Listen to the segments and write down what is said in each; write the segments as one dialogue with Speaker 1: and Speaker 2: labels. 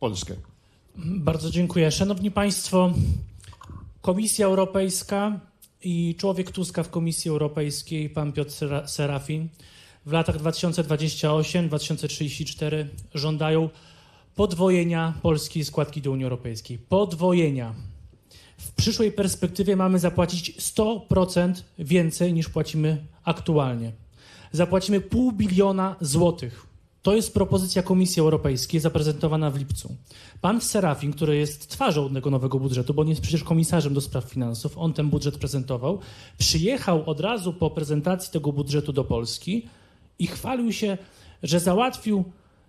Speaker 1: Polskę.
Speaker 2: Bardzo dziękuję. Szanowni Państwo, Komisja Europejska i człowiek Tuska w Komisji Europejskiej, pan Piotr Sera- Serafin, w latach 2028-2034 żądają podwojenia polskiej składki do Unii Europejskiej. Podwojenia. W przyszłej perspektywie mamy zapłacić 100% więcej niż płacimy aktualnie. Zapłacimy pół biliona złotych. To jest propozycja Komisji Europejskiej zaprezentowana w lipcu. Pan Serafin, który jest twarzą tego nowego budżetu, bo on jest przecież komisarzem do spraw finansów, on ten budżet prezentował, przyjechał od razu po prezentacji tego budżetu do Polski i chwalił się, że załatwił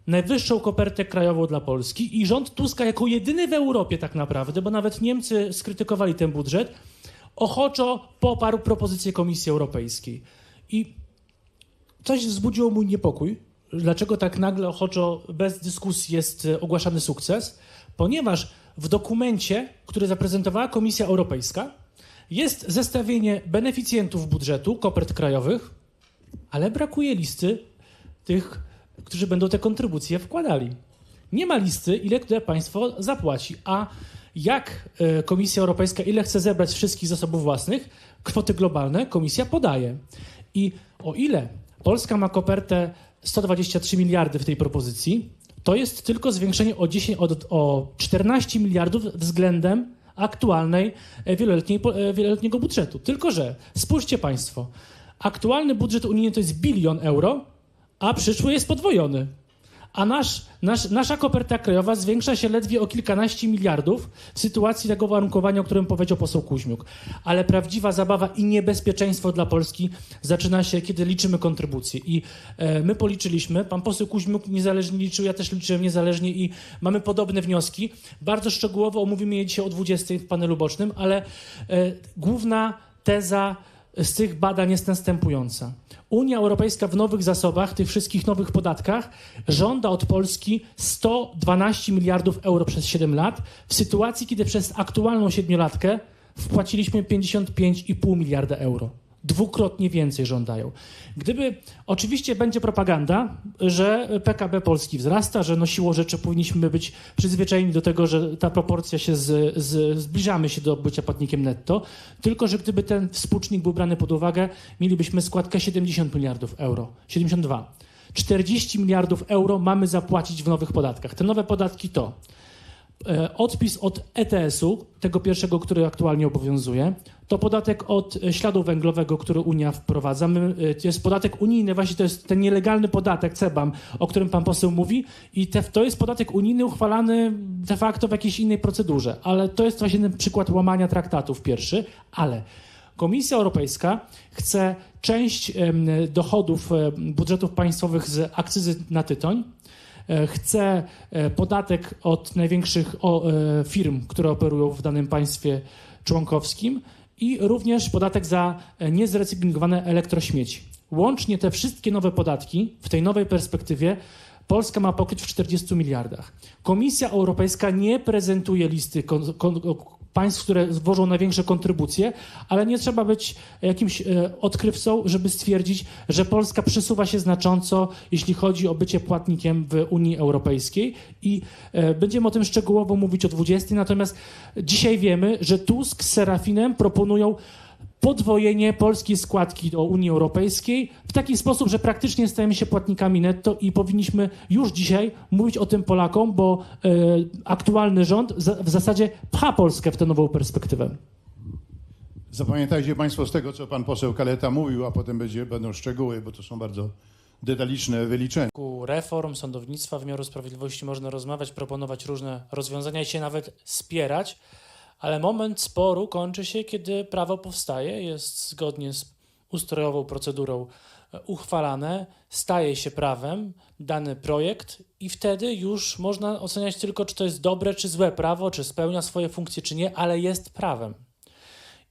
Speaker 2: najwyższą kopertę krajową dla Polski i rząd Tuska jako jedyny w Europie tak naprawdę, bo nawet Niemcy skrytykowali ten budżet, ochoczo poparł propozycję Komisji Europejskiej. I coś wzbudziło mój niepokój. Dlaczego tak nagle ochoczo, bez dyskusji jest e, ogłaszany sukces? Ponieważ w dokumencie, który zaprezentowała Komisja Europejska, jest zestawienie beneficjentów budżetu, kopert krajowych, ale brakuje listy tych, którzy będą te kontrybucje wkładali. Nie ma listy, ile które państwo zapłaci, a jak e, Komisja Europejska, ile chce zebrać wszystkich zasobów własnych, kwoty globalne Komisja podaje. I o ile Polska ma kopertę 123 miliardy w tej propozycji, to jest tylko zwiększenie o, 10, o, o 14 miliardów względem aktualnej e, e, wieloletniego budżetu. Tylko, że spójrzcie Państwo, aktualny budżet unijny to jest bilion euro, a przyszły jest podwojony. A nasz, nasz, nasza koperta krajowa zwiększa się ledwie o kilkanaście miliardów w sytuacji tego warunkowania, o którym powiedział poseł Kuźmiuk. Ale prawdziwa zabawa i niebezpieczeństwo dla Polski zaczyna się, kiedy liczymy kontrybucje. I e, my policzyliśmy, pan poseł Kuźmiuk niezależnie liczył, ja też liczyłem niezależnie i mamy podobne wnioski. Bardzo szczegółowo omówimy je dzisiaj o 20 w panelu bocznym, ale e, główna teza z tych badań jest następująca. Unia Europejska w nowych zasobach, tych wszystkich nowych podatkach, żąda od Polski 112 miliardów euro przez 7 lat, w sytuacji, kiedy przez aktualną siedmiolatkę wpłaciliśmy 55,5 miliarda euro. Dwukrotnie więcej żądają. Gdyby oczywiście będzie propaganda, że PKB Polski wzrasta, że no siłą rzeczy powinniśmy być przyzwyczajeni do tego, że ta proporcja się z, z, zbliżamy się do bycia płatnikiem netto, tylko że gdyby ten współczynnik był brany pod uwagę, mielibyśmy składkę 70 miliardów euro, 72. 40 miliardów euro mamy zapłacić w nowych podatkach. Te nowe podatki to odpis od ETS-u, tego pierwszego, który aktualnie obowiązuje, to podatek od e, śladu węglowego, który Unia wprowadza. My, e, to jest podatek unijny, właśnie to jest ten nielegalny podatek CEBAM, o którym pan poseł mówi. I te, to jest podatek unijny uchwalany de facto w jakiejś innej procedurze, ale to jest właśnie ten przykład łamania traktatów pierwszy, ale Komisja Europejska chce część dochodów budżetów państwowych z akcyzy na tytoń, e, chce e, podatek od największych e, firm, które operują w danym państwie członkowskim i również podatek za e, niezrecyklingowane elektrośmieci. Łącznie te wszystkie nowe podatki w tej nowej perspektywie Polska ma pokryć w 40 miliardach. Komisja Europejska nie prezentuje listy państw, które zwożą największe kontrybucje, ale nie trzeba być jakimś e, odkrywcą, żeby stwierdzić, że Polska przesuwa się znacząco, jeśli chodzi o bycie płatnikiem w Unii Europejskiej i e, będziemy o tym szczegółowo mówić o 20. Natomiast dzisiaj wiemy, że Tusk z Serafinem proponują podwojenie polskiej składki do Unii Europejskiej w taki sposób, że praktycznie stajemy się płatnikami netto i powinniśmy już dzisiaj mówić o tym Polakom, bo e, aktualny rząd za, w zasadzie pcha Polskę w tę nową perspektywę.
Speaker 1: Zapamiętajcie Państwo z tego, co pan poseł Kaleta mówił, a potem będzie, będą szczegóły, bo to są bardzo detaliczne wyliczenia.
Speaker 2: ku reform sądownictwa, wymiaru sprawiedliwości można rozmawiać, proponować różne rozwiązania i się nawet spierać, ale moment sporu kończy się, kiedy prawo powstaje, jest zgodnie z ustrojową procedurą e, uchwalane, staje się prawem dany projekt i wtedy już można oceniać tylko, czy to jest dobre, czy złe prawo, czy spełnia swoje funkcje, czy nie, ale jest prawem.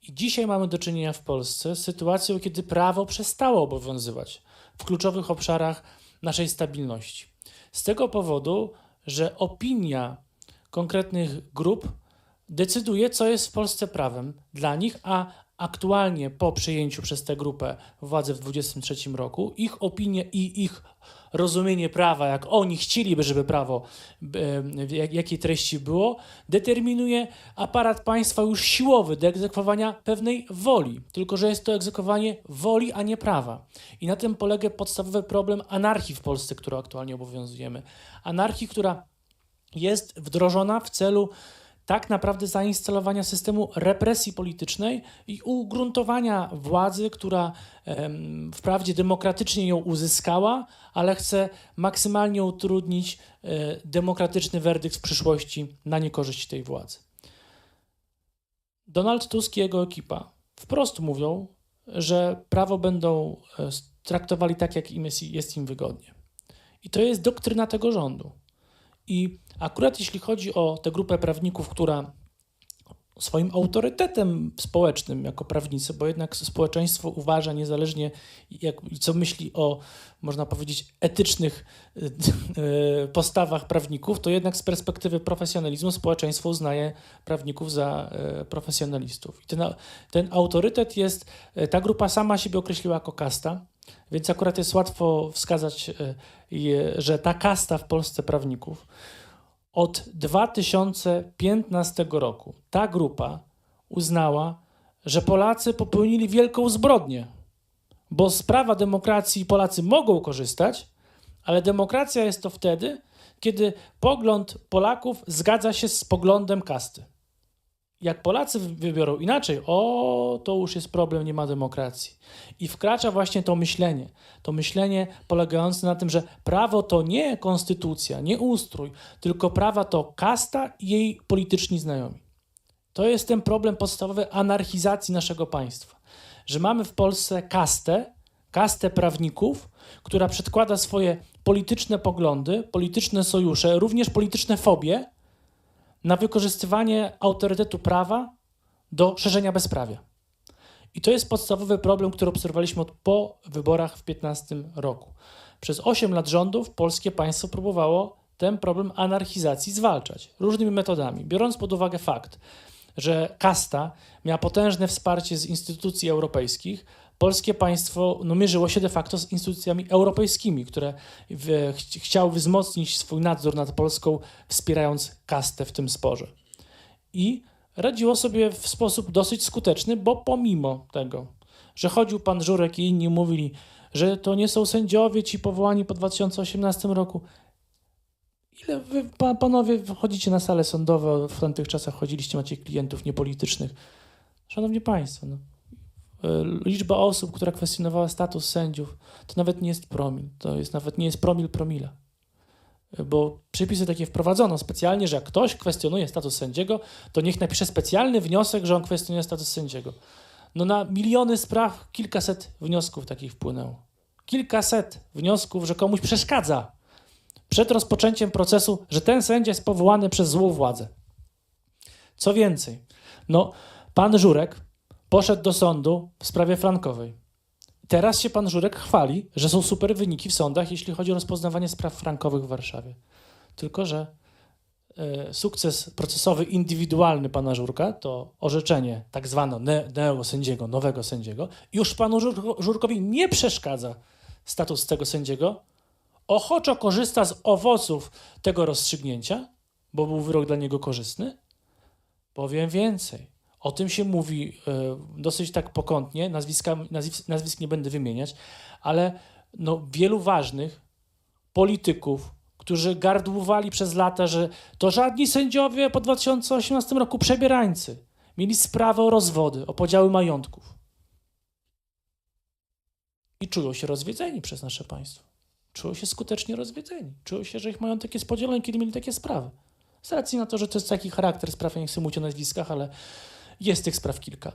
Speaker 2: I dzisiaj mamy do czynienia w Polsce z sytuacją, kiedy prawo przestało obowiązywać w kluczowych obszarach naszej stabilności. Z tego powodu, że opinia konkretnych grup decyduje, co jest w Polsce prawem dla nich, a aktualnie po przejęciu przez tę grupę władzy w 23 roku, ich opinie i ich rozumienie prawa, jak oni chcieliby, żeby prawo jak- jakiej treści było, determinuje aparat państwa już siłowy do egzekwowania pewnej woli. Tylko, że jest to egzekwowanie woli, a nie prawa. I na tym polega podstawowy problem anarchii w Polsce, którą aktualnie obowiązujemy. Anarchii, która jest wdrożona w celu tak naprawdę zainstalowania systemu represji politycznej i ugruntowania władzy, która wprawdzie demokratycznie ją uzyskała, ale chce maksymalnie utrudnić e, demokratyczny werdykt w przyszłości na niekorzyść tej władzy. Donald Tusk i jego ekipa wprost mówią, że prawo będą e, traktowali tak, jak im jest, jest im wygodnie. I to jest doktryna tego rządu. I akurat jeśli chodzi o tę grupę prawników, która swoim autorytetem społecznym jako prawnicy, bo jednak społeczeństwo uważa niezależnie jak, co myśli o, można powiedzieć, etycznych e, postawach prawników, to jednak z perspektywy profesjonalizmu społeczeństwo uznaje prawników za e, profesjonalistów. I ten, ten autorytet jest, e, ta grupa sama siebie określiła jako kasta, więc akurat jest łatwo wskazać, e, że ta kasta w Polsce prawników od 2015 roku ta grupa uznała, że Polacy popełnili wielką zbrodnię, bo z prawa demokracji Polacy mogą korzystać, ale demokracja jest to wtedy, kiedy pogląd Polaków zgadza się z poglądem kasty. Jak Polacy wybiorą inaczej, o, to już jest problem, nie ma demokracji. I wkracza właśnie to myślenie. To myślenie polegające na tym, że prawo to nie konstytucja, nie ustrój, tylko prawa to kasta i jej polityczni znajomi. To jest ten problem podstawowy anarchizacji naszego państwa. Że mamy w Polsce kastę, kastę prawników, która przedkłada swoje polityczne poglądy, polityczne sojusze, również polityczne fobie na wykorzystywanie autorytetu prawa do szerzenia bezprawia. I to jest podstawowy problem, który obserwowaliśmy po wyborach w 2015 roku. Przez 8 lat rządów polskie państwo próbowało ten problem anarchizacji zwalczać różnymi metodami, biorąc pod uwagę fakt, że kasta miała potężne wsparcie z instytucji europejskich, polskie państwo no, mierzyło się de facto z instytucjami europejskimi, które w, ch- chciały wzmocnić swój nadzór nad Polską, wspierając kastę w tym sporze. I radziło sobie w sposób dosyć skuteczny, bo pomimo tego, że chodził pan Żurek i inni mówili, że to nie są sędziowie ci powołani po 2018 roku, Ile wy, pa- panowie, chodzicie na sale sądowe, w tamtych czasach chodziliście, macie klientów niepolitycznych. Szanowni Państwo, no, liczba osób, która kwestionowała status sędziów, to nawet nie jest promil, to jest nawet nie jest promil promila. Y, Bo przepisy takie wprowadzono specjalnie, że jak ktoś kwestionuje status sędziego, to niech napisze specjalny wniosek, że on kwestionuje status sędziego. No na miliony spraw kilkaset wniosków takich wpłynęło. Kilkaset wniosków, że komuś przeszkadza przed rozpoczęciem procesu, że ten sędzia jest powołany przez złą władzę. Co więcej, no, pan Żurek poszedł do sądu w sprawie frankowej. Teraz się pan Żurek chwali, że są super wyniki w sądach, jeśli chodzi o rozpoznawanie spraw frankowych w Warszawie. Tylko, że e, sukces procesowy indywidualny pana Żurka to orzeczenie tak zwane ne- neosędziego, nowego sędziego. Już panu Żur- Żurkowi nie przeszkadza status tego sędziego, ochoczo korzysta z owoców tego rozstrzygnięcia, bo był wyrok dla niego korzystny. Powiem więcej. O tym się mówi e, dosyć tak pokątnie, nazwiska, nazwisk, nazwisk nie będę wymieniać, ale no, wielu ważnych polityków, którzy gardłowali przez lata, że to żadni sędziowie po 2018 roku przebierańcy, mieli sprawę o rozwody, o podziały majątków. I czują się rozwiedzeni przez nasze państwo czują się skutecznie rozwiedzeni. Czują się, że ich majątek jest podzielony, kiedy mieli takie sprawy. Z racji na to, że to jest taki charakter spraw, ja nie chcę mówić o nazwiskach, ale jest tych spraw kilka.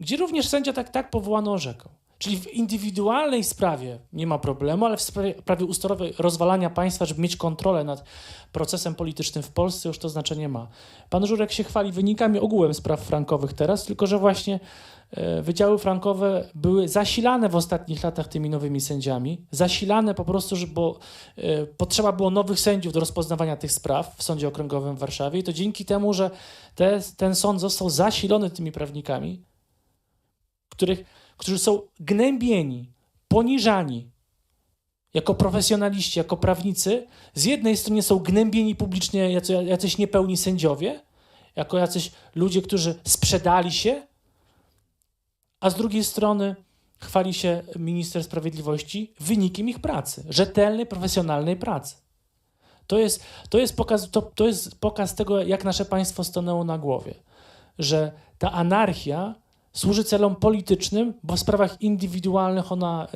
Speaker 2: Gdzie również sędzia tak, tak powołano orzekał. Czyli w indywidualnej sprawie nie ma problemu, ale w sprawie, sprawie ustawowej rozwalania państwa, żeby mieć kontrolę nad procesem politycznym w Polsce, już to znaczenie ma. Pan Żurek się chwali wynikami ogółem spraw frankowych teraz, tylko że właśnie e, wydziały frankowe były zasilane w ostatnich latach tymi nowymi sędziami. Zasilane po prostu, bo e, potrzeba było nowych sędziów do rozpoznawania tych spraw w Sądzie Okręgowym w Warszawie i to dzięki temu, że te, ten sąd został zasilony tymi prawnikami, których, którzy są gnębieni, poniżani jako profesjonaliści, jako prawnicy, z jednej strony są gnębieni publicznie jacy, jacyś niepełni sędziowie, jako jacyś ludzie, którzy sprzedali się, a z drugiej strony chwali się minister sprawiedliwości wynikiem ich pracy, rzetelnej, profesjonalnej pracy. To jest, to jest, pokaz, to, to jest pokaz tego, jak nasze państwo stanęło na głowie, że ta anarchia służy celom politycznym, bo w sprawach indywidualnych ona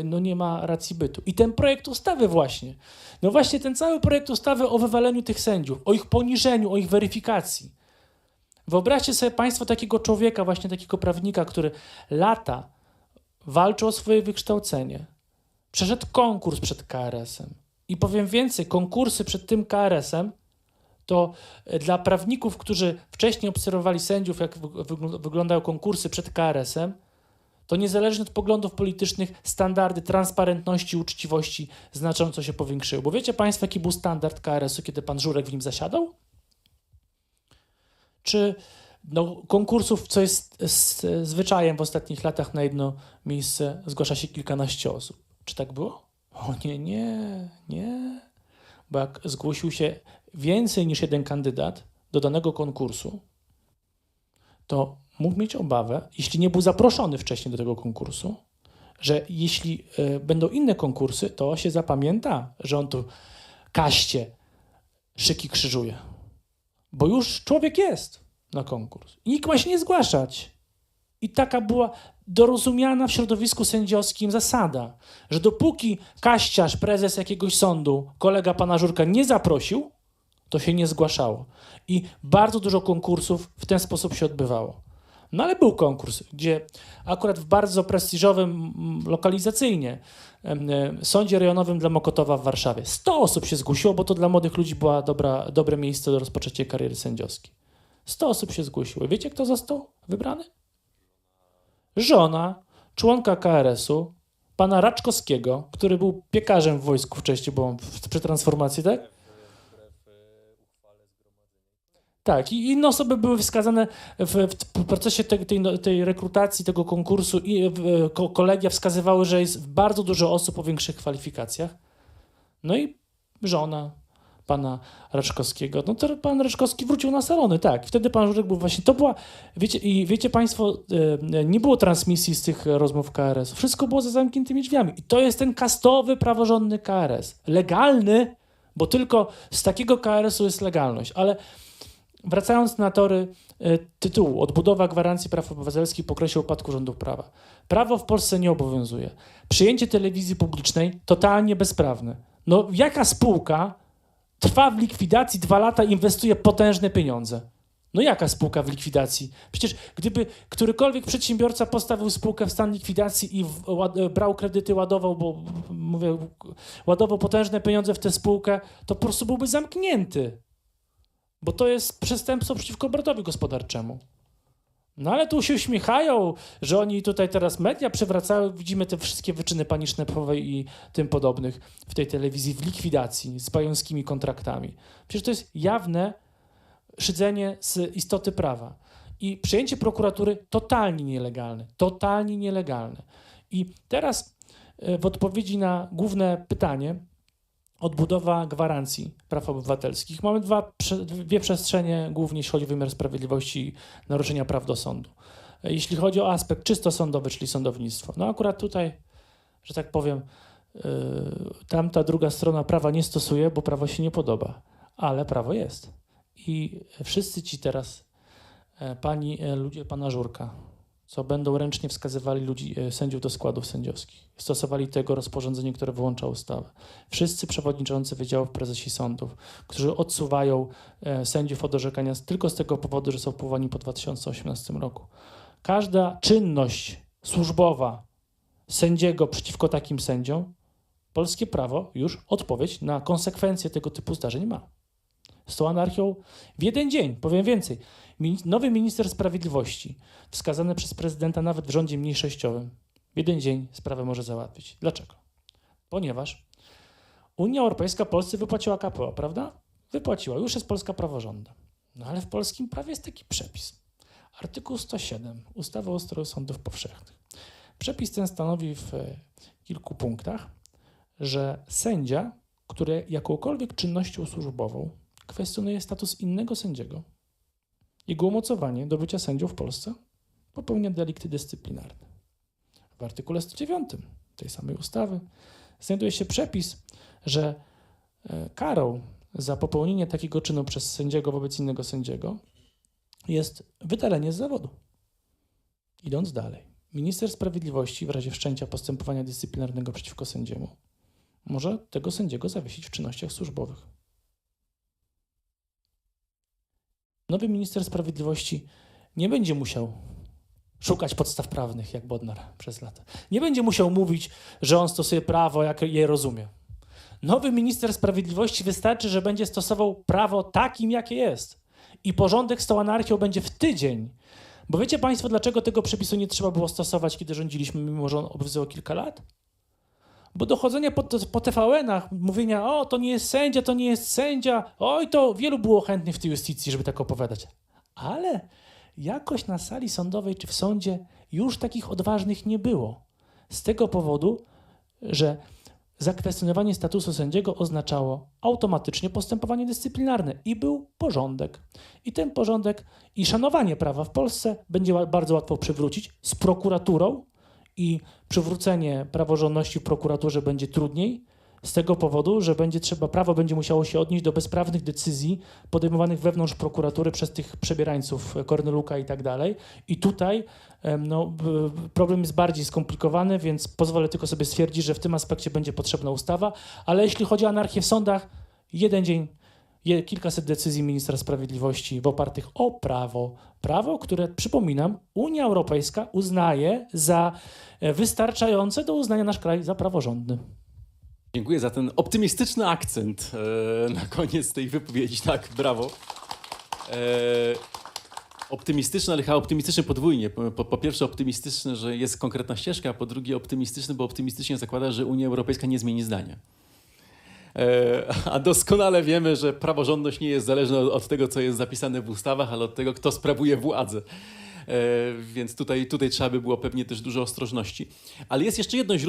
Speaker 2: y, no, nie ma racji bytu. I ten projekt ustawy właśnie, no właśnie ten cały projekt ustawy o wywaleniu tych sędziów, o ich poniżeniu, o ich weryfikacji. Wyobraźcie sobie Państwo takiego człowieka, właśnie takiego prawnika, który lata walczył o swoje wykształcenie, przeszedł konkurs przed KRS-em. I powiem więcej, konkursy przed tym KRS-em to e, dla prawników, którzy wcześniej obserwowali sędziów, jak wy- wygl- wyglądają konkursy przed KRS-em, to niezależnie od poglądów politycznych standardy transparentności i uczciwości znacząco się powiększyły. Bo wiecie Państwo, jaki był standard KRS-u, kiedy pan Żurek w nim zasiadał? Czy no, konkursów, co jest z, zwyczajem w ostatnich latach, na jedno miejsce zgłasza się kilkanaście osób. Czy tak było? O nie, nie, nie. Bo jak zgłosił się więcej niż jeden kandydat do danego konkursu, to mógł mieć obawę, jeśli nie był zaproszony wcześniej do tego konkursu, że jeśli y, będą inne konkursy, to się zapamięta, że on tu kaście szyki krzyżuje. Bo już człowiek jest na konkurs. Nikt ma się nie zgłaszać. I taka była dorozumiana w środowisku sędziowskim zasada, że dopóki kaściarz, prezes jakiegoś sądu, kolega pana Żurka nie zaprosił, to się nie zgłaszało. I bardzo dużo konkursów w ten sposób się odbywało. No ale był konkurs, gdzie akurat w bardzo prestiżowym lokalizacyjnie e, sądzie rejonowym dla Mokotowa w Warszawie 100 osób się zgłosiło, bo to dla młodych ludzi była dobra, dobre miejsce do rozpoczęcia kariery sędziowskiej. 100 osób się zgłosiło. Wiecie, kto został wybrany? Żona członka KRS-u, pana Raczkowskiego, który był piekarzem w wojsku wcześniej, bo przy transformacji, tak? Tak, i inne osoby były wskazane w, w procesie tej, tej, tej rekrutacji, tego konkursu i w, ko, kolegia wskazywały, że jest bardzo dużo osób o większych kwalifikacjach. No i żona pana Raczkowskiego. No to pan Raczkowski wrócił na salony, tak. Wtedy pan Żurek był właśnie, to była, wiecie, i wiecie państwo, e, nie było transmisji z tych rozmów KRS. Wszystko było za zamkniętymi drzwiami. I to jest ten kastowy, praworządny KRS. Legalny, bo tylko z takiego KRS-u jest legalność, ale Wracając na tory e, tytułu, odbudowa gwarancji praw obywatelskich po okresie upadku rządów prawa. Prawo w Polsce nie obowiązuje. Przyjęcie telewizji publicznej totalnie bezprawne. No jaka spółka trwa w likwidacji dwa lata i inwestuje potężne pieniądze? No jaka spółka w likwidacji? Przecież gdyby którykolwiek przedsiębiorca postawił spółkę w stan likwidacji i ład, brał kredyty, ładował, bo mówię, ładował potężne pieniądze w tę spółkę, to po prostu byłby zamknięty. Bo to jest przestępstwo przeciwko obrotowi gospodarczemu. No ale tu się uśmiechają, że oni tutaj teraz media przewracają, widzimy te wszystkie wyczyny paniczne Pawłowej i tym podobnych w tej telewizji w likwidacji z bajońskimi kontraktami. Przecież to jest jawne szydzenie z istoty prawa. I przejęcie prokuratury totalnie nielegalne. Totalnie nielegalne. I teraz e, w odpowiedzi na główne pytanie, odbudowa gwarancji praw obywatelskich. Mamy dwa, dwie przestrzenie, głównie jeśli chodzi o wymiar sprawiedliwości naruszenia praw do sądu. Jeśli chodzi o aspekt czysto sądowy, czyli sądownictwo, no akurat tutaj, że tak powiem, yy, tamta druga strona prawa nie stosuje, bo prawo się nie podoba, ale prawo jest. I wszyscy ci teraz, e, pani, e, ludzie pana Żurka, co będą ręcznie wskazywali ludzi, e, sędziów do składów sędziowskich, stosowali tego rozporządzenie, które wyłącza ustawę. Wszyscy przewodniczący wydziałów prezesi sądów, którzy odsuwają e, sędziów od orzekania tylko z tego powodu, że są powołani po 2018 roku. Każda czynność służbowa sędziego przeciwko takim sędziom, polskie prawo już odpowiedź na konsekwencje tego typu zdarzeń ma. Z tą anarchią w jeden dzień, powiem więcej, nowy minister sprawiedliwości, wskazany przez prezydenta nawet w rządzie mniejszościowym, w jeden dzień sprawę może załatwić. Dlaczego? Ponieważ Unia Europejska Polsce wypłaciła KPO, prawda? Wypłaciła, już jest Polska praworządna. No ale w polskim prawie jest taki przepis. Artykuł 107 ustawy o ustroju sądów powszechnych. Przepis ten stanowi w e, kilku punktach, że sędzia, który jakąkolwiek czynnością służbową kwestionuje status innego sędziego, jego umocowanie do bycia sędzią w Polsce, popełnia delikty dyscyplinarne. W artykule 109 tej samej ustawy znajduje się przepis, że e, karą za popełnienie takiego czynu przez sędziego wobec innego sędziego jest wydalenie z zawodu. Idąc dalej, minister sprawiedliwości w razie wszczęcia postępowania dyscyplinarnego przeciwko sędziemu może tego sędziego zawiesić w czynnościach służbowych. Nowy minister sprawiedliwości nie będzie musiał szukać podstaw prawnych jak Bodnar przez lata. Nie będzie musiał mówić, że on stosuje prawo, jak je rozumie. Nowy minister sprawiedliwości wystarczy, że będzie stosował prawo takim, jakie jest. I porządek z tą anarchią będzie w tydzień. Bo wiecie Państwo, dlaczego tego przepisu nie trzeba było stosować, kiedy rządziliśmy, mimo że on obowiązywał kilka lat? Bo dochodzenie po, po TVN-ach, mówienia, o, to nie jest sędzia, to nie jest sędzia, oj, to wielu było chętnych w tej justycji, żeby tak opowiadać. Ale jakoś na sali sądowej czy w sądzie już takich odważnych nie było. Z tego powodu, że zakwestionowanie statusu sędziego oznaczało automatycznie postępowanie dyscyplinarne i był porządek. I ten porządek i szanowanie prawa w Polsce będzie bardzo łatwo przywrócić z prokuraturą i przywrócenie praworządności w prokuraturze będzie trudniej. Z tego powodu, że będzie trzeba, prawo będzie musiało się odnieść do bezprawnych decyzji podejmowanych wewnątrz prokuratury przez tych przebierańców Korneluka i tak dalej. I tutaj no, problem jest bardziej skomplikowany, więc pozwolę tylko sobie stwierdzić, że w tym aspekcie będzie potrzebna ustawa. Ale jeśli chodzi o anarchię w sądach, jeden dzień, kilkaset decyzji ministra sprawiedliwości opartych o prawo. Prawo, które, przypominam, Unia Europejska uznaje za e, wystarczające do uznania nasz kraj za praworządny.
Speaker 3: Dziękuję za ten optymistyczny akcent e, na koniec tej wypowiedzi. Tak, brawo. E, optymistyczny, ale chyba optymistyczny podwójnie. Po, po, po pierwsze optymistyczny, że jest konkretna ścieżka, a po drugie optymistyczny, bo optymistycznie zakłada, że Unia Europejska nie zmieni zdania. E, a doskonale wiemy, że praworządność nie jest zależna od, tego, co jest zapisane w ustawach, ale od tego, kto sprawuje władzę. E, więc tutaj, tutaj trzeba by było pewnie też dużo ostrożności. Ale jest jeszcze jedno źródło.